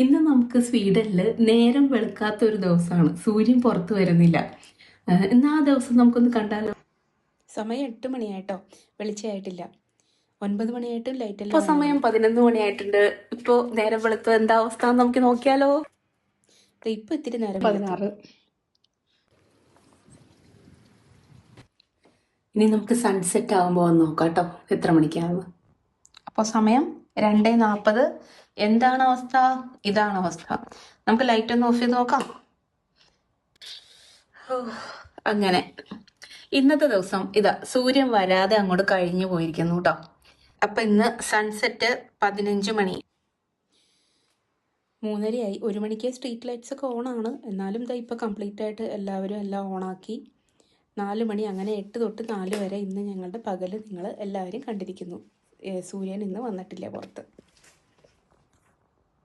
ഇന്ന് നമുക്ക് സ്വീഡനിൽ നേരം വെളുക്കാത്ത ഒരു ദിവസമാണ്. സൂര്യൻ പുറത്തു വരുന്നില്ല. എന്നാ ഇന്ന് ആ ദിവസം നമുക്കൊന്ന് കണ്ടാലോ? സമയം എട്ട് മണിയായിട്ടോ? വെളിച്ചമായിട്ടില്ല ഒൻപത് മണിയായിട്ടും ലൈറ്റ് ഇപ്പൊ സമയം പതിനൊന്ന് മണിയായിട്ടുണ്ട്. ഇപ്പൊ നേരം വെളുത്തു എന്താ അവസ്ഥ എന്ന് നമുക്ക് നോക്കിയാലോ? ദേ ഇപ്പൊ ഇത്തിരി നേരം പതിനാറ്. ഇനി നമുക്ക് സൺസെറ്റ് ആകുമ്പോ നോക്കാം കേട്ടോ. എത്ര മണിക്കാവുന്നു അപ്പോൾ സമയം രണ്ട് നാൽപ്പത് എന്താണ് അവസ്ഥ? ഇതാണ് അവസ്ഥ. നമുക്ക് ലൈറ്റ് ഒന്ന് ഓഫ് ചെയ്ത് നോക്കാം. അങ്ങനെ. ഇന്നത്തെ ദിവസം ഇതാ സൂര്യൻ വരാതെ അങ്ങോട്ട് കഴിഞ്ഞു പോയിരിക്കുന്നു കേട്ടോ അപ്പൊ ഇന്ന് സൺസെറ്റ് പതിനഞ്ച് മണി. മൂന്നരയായി. ഒരു മണിക്ക് സ്ട്രീറ്റ് ലൈറ്റ്സ് ഒക്കെ ഓണാണ് എന്നാലും ഇതാ ഇപ്പൊ കംപ്ലീറ്റ് ആയിട്ട് എല്ലാവരും എല്ലാം ഓണാക്കി നാല് മണി അങ്ങനെ എട്ട് തൊട്ട് നാല് വരെ ഇന്ന് ഞങ്ങളുടെ പകൽ നിങ്ങൾ എല്ലാവരും കണ്ടിരിക്കുന്നു. സൂര്യൻ ഇന്ന് വന്നിട്ടില്ല പുറത്ത്.